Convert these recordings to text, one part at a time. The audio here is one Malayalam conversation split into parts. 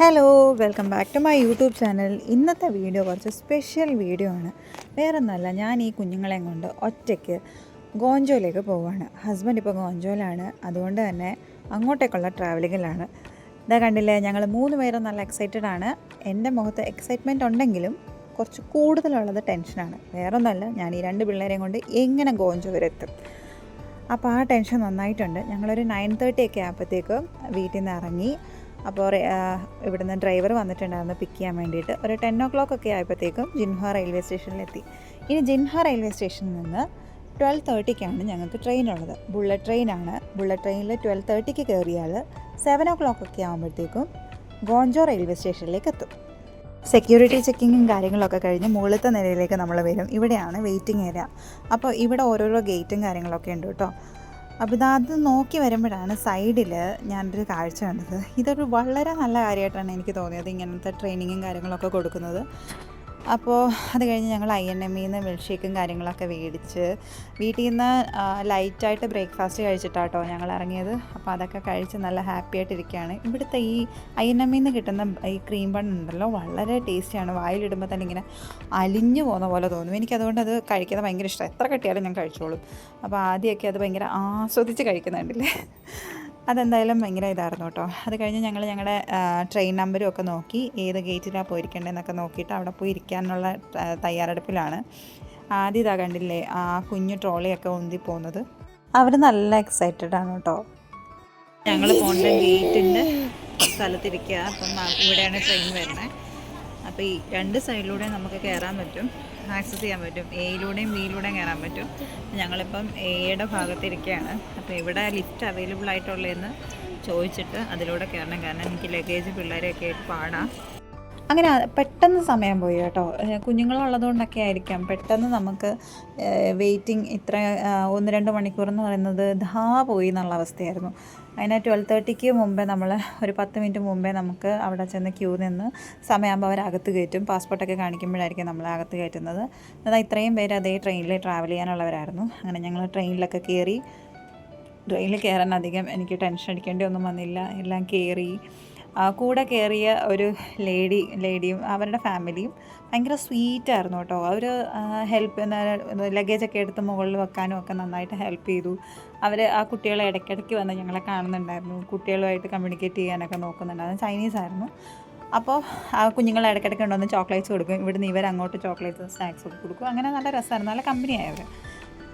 Hello welcome back to my YouTube channel ഇന്നത്തെ വീഡിയോ കുറച്ച് സ്പെഷ്യൽ വീഡിയോ ആണ്. വേറെ ഒന്നുമല്ല ഞാൻ ഈ കുഞ്ഞുങ്ങളെയും കൊണ്ട് ഒറ്റയ്ക്ക് ഗോഞ്ചോയിലേക്ക് പോവുകയാണ് ഹസ്ബൻഡ് ഇപ്പോൾ ഗോഞ്ചോയിലാണ്. അതുകൊണ്ട് തന്നെ അങ്ങോട്ടേക്കുള്ള ട്രാവലിങ്ങിലാണ് ഇതാ കണ്ടില്ലേ ഞങ്ങൾ മൂന്ന് പേരും നല്ല എക്സൈറ്റഡ് ആണ്. എന്റെ മുഖത്ത് എക്സൈറ്റ്മെന്റ് ഉണ്ടെങ്കിലും കുറച്ച് കൂടുതലുള്ളത് ടെൻഷനാണ് വേറെ ഒന്നുമല്ല ഞാൻ ഈ രണ്ട് പിള്ളേരെയും കൊണ്ട് എങ്ങനെ ഗോഞ്ചോ വരെ എത്തും അപ്പോൾ ആ ടെൻഷൻ നന്നായിട്ടുണ്ട്. ഞങ്ങളൊരു നയൻ തേർട്ടി ഒക്കെ ആയപ്പോഴത്തേക്കും വീട്ടിൽ നിന്ന് ഇറങ്ങി. അപ്പോൾ ഇവിടുന്ന് ഡ്രൈവർ വന്നിട്ടുണ്ടായിരുന്നു പിക്ക് ചെയ്യാൻ വേണ്ടിയിട്ട്. ഒരു ടെൻ ഓ ക്ലോക്ക് ഒക്കെ ആയപ്പോഴത്തേക്കും ജിൻഹ റെയിൽവേ സ്റ്റേഷനിലെത്തി. ഇനി ജിൻഹ റെയിൽവേ സ്റ്റേഷനിൽ നിന്ന് ട്വൽവ് തേർട്ടിക്കാണ് ഞങ്ങൾക്ക് ട്രെയിൻ ഉള്ളത് ബുള്ളറ്റ് ട്രെയിനാണ്. ബുള്ളറ്റ് ട്രെയിനിൽ ട്വൽവ് തേർട്ടിക്ക് കയറിയാൽ സെവൻ ഓ ക്ലോക്ക് ഒക്കെ ആകുമ്പോഴത്തേക്കും ഗോഞ്ചോ റെയിൽവേ സ്റ്റേഷനിലേക്ക് എത്തും. സെക്യൂരിറ്റി ചെക്കിങ്ങും കാര്യങ്ങളൊക്കെ കഴിഞ്ഞ് മുകളിലത്തെ നിലയിലേക്ക് നമ്മൾ വരും. ഇവിടെയാണ് വെയിറ്റിംഗ് ഏരിയ. അപ്പോൾ ഇവിടെ ഓരോരോ ഗേറ്റും കാര്യങ്ങളൊക്കെ ഉണ്ട് കേട്ടോ. അപ്പോൾ ഇതത് നോക്കി വരുമ്പോഴാണ് സൈഡിൽ ഞാനൊരു കാഴ്ച കണ്ടത്. ഇതൊരു വളരെ നല്ല കാര്യമായിട്ടാണ് എനിക്ക് തോന്നിയത് ഇങ്ങനത്തെ ട്രെയിനിങ്ങും കാര്യങ്ങളൊക്കെ കൊടുക്കുന്നത്. അപ്പോൾ അത് കഴിഞ്ഞ് ഞങ്ങൾ ഐ എൻ എമ്മിൽ നിന്ന് മിൽക്ക് ഷേക്കും കാര്യങ്ങളൊക്കെ മേടിച്ച് വീട്ടിൽ നിന്ന് ലൈറ്റായിട്ട് ബ്രേക്ക്ഫാസ്റ്റ് കഴിച്ചിട്ടാട്ടോ ഞങ്ങൾ ഇറങ്ങിയത്. അപ്പോൾ അതൊക്കെ കഴിച്ച് നല്ല ഹാപ്പി ആയിട്ടിരിക്കുകയാണ്. ഇവിടുത്തെ ഈ ഐ എൻ എമ്മിൽ കിട്ടുന്ന ഈ ക്രീം ബൺ ഉണ്ടല്ലോ വളരെ ടേസ്റ്റിയാണ് വായിലിടുമ്പോൾ തന്നെ ഇങ്ങനെ അലിഞ്ഞു പോകുന്ന പോലെ തോന്നും. എനിക്കതുകൊണ്ട് അത് കഴിക്കുന്നത് ഭയങ്കര ഇഷ്ടമാണ്. എത്ര കിട്ടിയാലും ഞാൻ കഴിച്ചോളും. അപ്പോൾ ആദ്യമൊക്കെ അത് ഭയങ്കര ആസ്വദിച്ച് കഴിക്കുന്നുണ്ടല്ലേ? അതെന്തായാലും ഭയങ്കര ഇതായിരുന്നു കേട്ടോ. അത് കഴിഞ്ഞ് ഞങ്ങൾ ഞങ്ങളുടെ ട്രെയിൻ നമ്പരും ഒക്കെ നോക്കി ഏത് ഗേറ്റിലാണ് പോയിരിക്കേണ്ടതെന്നൊക്കെ നോക്കിയിട്ട് അവിടെ പോയി ഇരിക്കാനുള്ള തയ്യാറെടുപ്പിലാണ്. ആദ്യം ഇതാ കണ്ടില്ലേ ആ കുഞ്ഞു ട്രോളിയൊക്കെ ഉന്തി പോകുന്നത് അവർ നല്ല എക്സൈറ്റഡ് ആണ് കേട്ടോ. ഞങ്ങൾ പോകേണ്ട ഗേറ്റിന്റെ സ്ഥലത്തിരിക്കുക അപ്പം ഇവിടെയാണ് ട്രെയിൻ വരുന്നത് അപ്പോൾ ഈ രണ്ട് സൈഡിലൂടെ നമുക്ക് കയറാൻ പറ്റും. ആക്സസ് ചെയ്യാൻ പറ്റും. എയിലൂടെയും ബിയിലൂടെയും കയറാൻ പറ്റും. ഞങ്ങളിപ്പം എയുടെ ഭാഗത്തിരിക്കുകയാണ് അപ്പോൾ ഇവിടെ ലിഫ്റ്റ് അവൈലബിൾ ആയിട്ടുള്ളതെന്ന് ചോദിച്ചിട്ട് അതിലൂടെ കയറണം. കാരണം എനിക്ക് ലഗേജ് പിള്ളേരെയൊക്കെ ആയിട്ട് പാടാം. അങ്ങനെ പെട്ടെന്ന് സമയം പോയി കേട്ടോ. കുഞ്ഞുങ്ങളുള്ളതുകൊണ്ടൊക്കെ ആയിരിക്കാം. പെട്ടെന്ന് നമുക്ക് വെയിറ്റിംഗ് ഇത്ര ഒന്ന് രണ്ട് മണിക്കൂർ എന്ന് പറയുന്നത് ധാ പോയി എന്നുള്ള അവസ്ഥയായിരുന്നു. അതിന് ട്വൽവ് തേർട്ടിക്ക് മുമ്പേ നമ്മൾ ഒരു പത്ത് മിനിറ്റ് മുമ്പേ നമുക്ക് അവിടെ ചെന്ന് ക്യൂ നിന്ന് സമയമാകുമ്പോൾ അവർ അകത്ത് കയറ്റും. പാസ്പോർട്ടൊക്കെ കാണിക്കുമ്പോഴായിരിക്കും നമ്മൾ അകത്ത് കയറ്റുന്നത്. അതാ ഇത്രയും പേര് അതേ ട്രെയിനിൽ ട്രാവൽ ചെയ്യാനുള്ളവരായിരുന്നു. അങ്ങനെ ഞങ്ങൾ ട്രെയിനിലൊക്കെ കയറി ട്രെയിനിൽ കയറാൻ അധികം എനിക്ക് ടെൻഷൻ അടിക്കേണ്ടി ഒന്നും വന്നില്ല. എല്ലാം കയറി കൂടെ കയറിയ ഒരു ലേഡി ലേഡിയും അവരുടെ ഫാമിലിയും ഭയങ്കര സ്വീറ്റായിരുന്നു കേട്ടോ. അവർ ഹെൽപ്പ് ലഗേജൊക്കെ എടുത്ത് മുകളിൽ വെക്കാനും ഒക്കെ നന്നായിട്ട് ഹെൽപ്പ് ചെയ്തു. അവർ ആ കുട്ടികളെ ഇടയ്ക്കിടയ്ക്ക് വന്ന് ഞങ്ങളെ കാണുന്നുണ്ടായിരുന്നു. കുട്ടികളുമായിട്ട് കമ്മ്യൂണിക്കേറ്റ് ചെയ്യാനൊക്കെ നോക്കുന്നുണ്ടായിരുന്നു ചൈനീസ് ആയിരുന്നു. അപ്പോൾ ആ കുഞ്ഞുങ്ങളെ ഇടയ്ക്കിടയ്ക്ക് കൊണ്ടുവന്ന് ചോക്ലേറ്റ്സ് കൊടുക്കും. ഇവിടുന്ന് ഇവർ അങ്ങോട്ട് ചോക്ലേറ്റ്സ് സ്നാക്സ് ഒക്കെ കൊടുക്കും. അങ്ങനെ നല്ല രസമായിരുന്നു. നല്ല കമ്പനിയായവർ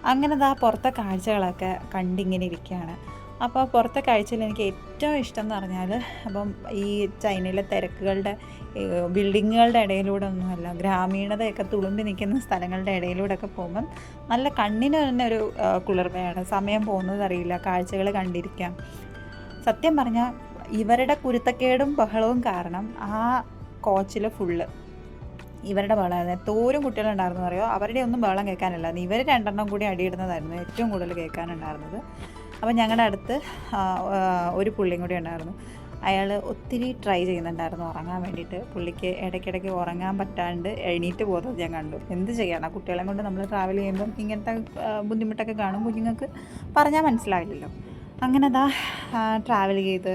അങ്ങനെ ആ പുറത്തെ കാഴ്ചകളൊക്കെ കണ്ടിങ്ങനെ ഇരിക്കുകയാണ്. അപ്പോൾ പുറത്തെ കാഴ്ചയിൽ എനിക്ക് ഏറ്റവും ഇഷ്ടം എന്ന് പറഞ്ഞാൽ അപ്പം ഈ ചൈനയിലെ തിരക്കുകളുടെ ബിൽഡിങ്ങുകളുടെ ഇടയിലൂടെ ഒന്നുമല്ല ഗ്രാമീണതയൊക്കെ തുളുമ്പി നിൽക്കുന്ന സ്ഥലങ്ങളുടെ ഇടയിലൂടെ ഒക്കെ പോകുമ്പം നല്ല കണ്ണിന് തന്നെ ഒരു കുളിർമയാണ്. സമയം പോകുന്നത് അറിയില്ല കാഴ്ചകൾ കണ്ടിരിക്കാം. സത്യം പറഞ്ഞാൽ ഇവരുടെ കുരുത്തക്കേടും ബഹളവും കാരണം ആ കോച്ചിൽ ഫുള്ള് ഇവരുടെ ബഹളമായിരുന്നു. തോരും കുട്ടികളുണ്ടായിരുന്നു അറിയോ? അവരുടെ ഒന്നും ബഹളം കേൾക്കാനില്ലായിരുന്നു ഇവർ രണ്ടെണ്ണം കൂടി അടിയിടുന്നതായിരുന്നു ഏറ്റവും കൂടുതൽ കേൾക്കാനുണ്ടായിരുന്നത്. അപ്പോൾ ഞങ്ങളുടെ അടുത്ത് ഒരു പുള്ളിയും കൂടി ഉണ്ടായിരുന്നു. അയാൾ ഒത്തിരി ട്രൈ ചെയ്യുന്നുണ്ടായിരുന്നു ഉറങ്ങാൻ വേണ്ടിയിട്ട്. പുള്ളിക്ക് ഇടയ്ക്കിടയ്ക്ക് ഉറങ്ങാൻ പറ്റാണ്ട് എണീറ്റ് പോകുന്നത് ഞാൻ കണ്ടു. എന്ത് ചെയ്യണം കുട്ടികളെ കൊണ്ട് നമ്മൾ ട്രാവൽ ചെയ്യുമ്പം ഇങ്ങനത്തെ ബുദ്ധിമുട്ടൊക്കെ കാണും കുഞ്ഞുങ്ങൾക്ക് പറഞ്ഞാൽ മനസ്സിലാവില്ലല്ലോ. അങ്ങനെ അതാ ട്രാവൽ ചെയ്ത്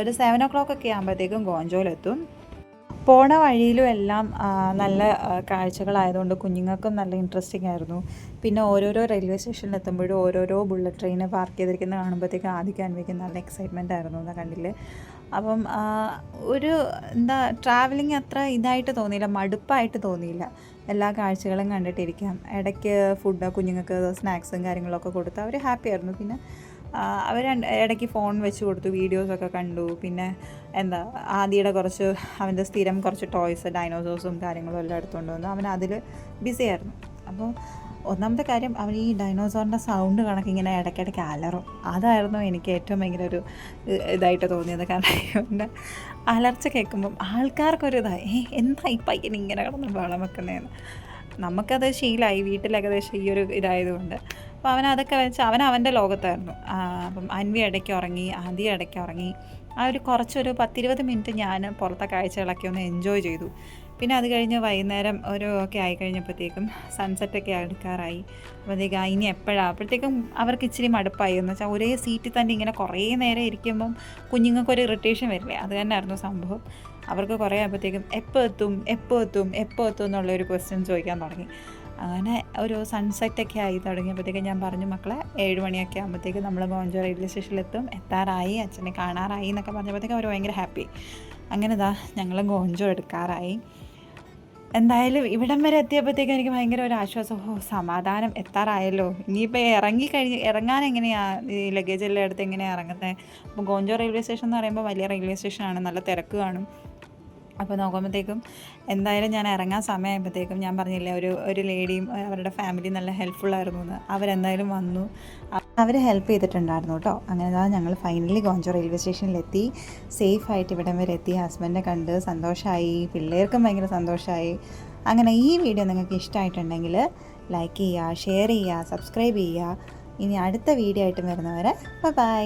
ഒരു സെവൻ ഒ ക്ലോക്ക് ഒക്കെ ആകുമ്പോഴത്തേക്കും ഗോഞ്ചോയിലെത്തും പോണ വഴിയിലും എല്ലാം നല്ല കാഴ്ചകളായതുകൊണ്ട് കുഞ്ഞുങ്ങൾക്കും നല്ല ഇൻട്രസ്റ്റിംഗ് ആയിരുന്നു. പിന്നെ ഓരോരോ റെയിൽവേ സ്റ്റേഷനിൽ എത്തുമ്പോഴും ഓരോരോ ബുള്ളറ്റ് ട്രെയിൻ പാർക്ക് ചെയ്തിരിക്കുന്നത് കാണുമ്പോഴത്തേക്കും ആദ്യം അനുഭവിക്കുന്ന നല്ല എക്സൈറ്റ്മെന്റ് ആയിരുന്നു എന്നാൽ കണ്ടിൽ അപ്പം ഒരു എന്താ ട്രാവലിംഗ് അത്ര ഇതായിട്ട് തോന്നിയില്ല മടുപ്പായിട്ട് തോന്നിയില്ല. എല്ലാ കാഴ്ചകളും കണ്ടിട്ടിരിക്കാം. ഇടയ്ക്ക് ഫുഡ് കുഞ്ഞുങ്ങൾക്ക് സ്നാക്സും കാര്യങ്ങളൊക്കെ കൊടുത്ത് അവർ ഹാപ്പി ആയിരുന്നു. പിന്നെ അവർ ഇടയ്ക്ക് ഫോൺ വെച്ച് കൊടുത്തു വീഡിയോസൊക്കെ കണ്ടു. പിന്നെ എന്താ ആദിയുടെ കുറച്ച് അവന്റെ സ്ഥിരം കുറച്ച് ടോയ്സ് ഡൈനോസോസും കാര്യങ്ങളും എല്ലാം എടുത്തുകൊണ്ട് വന്നു. അവൻ അതിൽ ബിസി ആയിരുന്നു. അപ്പോൾ ഒന്നാമത്തെ കാര്യം അവൻ ഈ ഡൈനോസോറിന്റെ സൗണ്ട് കണക്ക് ഇങ്ങനെ ഇടയ്ക്കിടയ്ക്ക് അലറും. അതായിരുന്നു എനിക്ക് ഏറ്റവും ഭയങ്കര ഒരു ഇതായിട്ട് തോന്നിയത്. കാരണം അലർച്ച കേൾക്കുമ്പം ആൾക്കാർക്കൊരു ഇതായി എന്താ ഈ പയ്യൻ ഇങ്ങനെ കിടന്ന് വെള്ളം വെക്കുന്നതെന്ന് നമുക്കത് ശീലമായി വീട്ടിൽ ഏകദേശം ഈ ഒരു ഇതായതുകൊണ്ട്. അപ്പോൾ അവൻ അതൊക്കെ വെച്ച് അവൻ അവന്റെ ലോകത്തായിരുന്നു. അപ്പം അൻവി ഇടയ്ക്ക് ഉറങ്ങി ആദ്യം ഇടയ്ക്ക് ഉറങ്ങി. ആ ഒരു കുറച്ചൊരു പത്തിരുപത് മിനിറ്റ് ഞാൻ പുറത്തെ കാഴ്ചകളൊക്കെ ഒന്ന് എൻജോയ് ചെയ്തു. പിന്നെ അത് കഴിഞ്ഞ് വൈകുന്നേരം ഒരു ഒക്കെ ആയി കഴിഞ്ഞപ്പോഴത്തേക്കും സൺസെറ്റൊക്കെ എടുക്കാറായി അപ്പോഴത്തേക്ക് ഇനി എപ്പോഴാണ് അപ്പോഴത്തേക്കും അവർക്ക് ഇച്ചിരി മടുപ്പായി. എന്ന് വെച്ചാൽ ഒരേ സീറ്റിൽ തന്നെ ഇങ്ങനെ കുറേ നേരം ഇരിക്കുമ്പം കുഞ്ഞുങ്ങൾക്കൊരു ഇറിറ്റേഷൻ വരില്ലേ? അത് തന്നെയായിരുന്നു സംഭവം. അവർക്ക് കുറേ ആയപ്പോഴത്തേക്കും എപ്പോൾ എത്തും എപ്പോൾ എത്തും എപ്പോൾ എത്തും എന്നുള്ളൊരു ക്വസ്റ്റ്യൻ ചോദിക്കാൻ തുടങ്ങി. അങ്ങനെ ഒരു സൺസെറ്റൊക്കെ ആയി തുടങ്ങിയപ്പോഴത്തേക്കും ഞാൻ പറഞ്ഞു മക്കളെ ഏഴ് മണിയൊക്കെ ആകുമ്പോഴത്തേക്കും നമ്മൾ ഗോഞ്ചോ റെയിൽവേ സ്റ്റേഷനിലെത്തും എത്താറായി അച്ഛനെ കാണാറായി എന്നൊക്കെ പറഞ്ഞപ്പോഴത്തേക്കും അവർ ഭയങ്കര ഹാപ്പി അങ്ങനെ ഇതാ ഞങ്ങൾ ഗോഞ്ചോ എടുക്കാറായി. എന്തായാലും ഇവിടം വരെ എത്തിയപ്പോഴത്തേക്കും എനിക്ക് ഭയങ്കര ഒരു ആശ്വാസം. ഓ സമാധാനം എത്താറായല്ലോ. ഇനിയിപ്പോൾ ഇറങ്ങി കഴിഞ്ഞ് ഇറങ്ങാൻ എങ്ങനെയാണ് ഈ ലഗേജ് എല്ലാം എടുത്ത് എങ്ങനെയാണ് ഇറങ്ങുന്നത് അപ്പോൾ ഗോഞ്ചോ റെയിൽവേ സ്റ്റേഷൻ എന്ന് പറയുമ്പോൾ വലിയ റെയിൽവേ സ്റ്റേഷനാണ് നല്ല തിരക്ക് കാണും. അപ്പോൾ നോക്കുമ്പോഴത്തേക്കും എന്തായാലും ഞാൻ ഇറങ്ങാൻ സമയമായപ്പോഴത്തേക്കും ഞാൻ പറഞ്ഞില്ലേ ഒരു ഒരു ലേഡിയും അവരുടെ ഫാമിലി നല്ല ഹെൽപ്ഫുൾ ആയിരുന്നു എന്ന്. അവരെന്തായാലും വന്നു. അവർ ഹെൽപ്പ് ചെയ്തിട്ടുണ്ടായിരുന്നു കേട്ടോ. അങ്ങനെ ദാ ഞങ്ങൾ ഫൈനലി ഗോഞ്ചോ റെയിൽവേ സ്റ്റേഷനിലെത്തി സേഫ് ആയിട്ട് ഇവിടം വരെ എത്തി. ഹസ്ബൻഡിനെ കണ്ട് സന്തോഷമായി പിള്ളേർക്കും ഭയങ്കര സന്തോഷമായി അങ്ങനെ ഈ വീഡിയോ നിങ്ങൾക്ക് ഇഷ്ടമായിട്ടുണ്ടെങ്കിൽ ലൈക്ക് ചെയ്യുക ഷെയർ ചെയ്യുക സബ്സ്ക്രൈബ് ചെയ്യുക. ഇനി അടുത്ത വീഡിയോ ആയിട്ട് വരുന്നവരെ ബൈ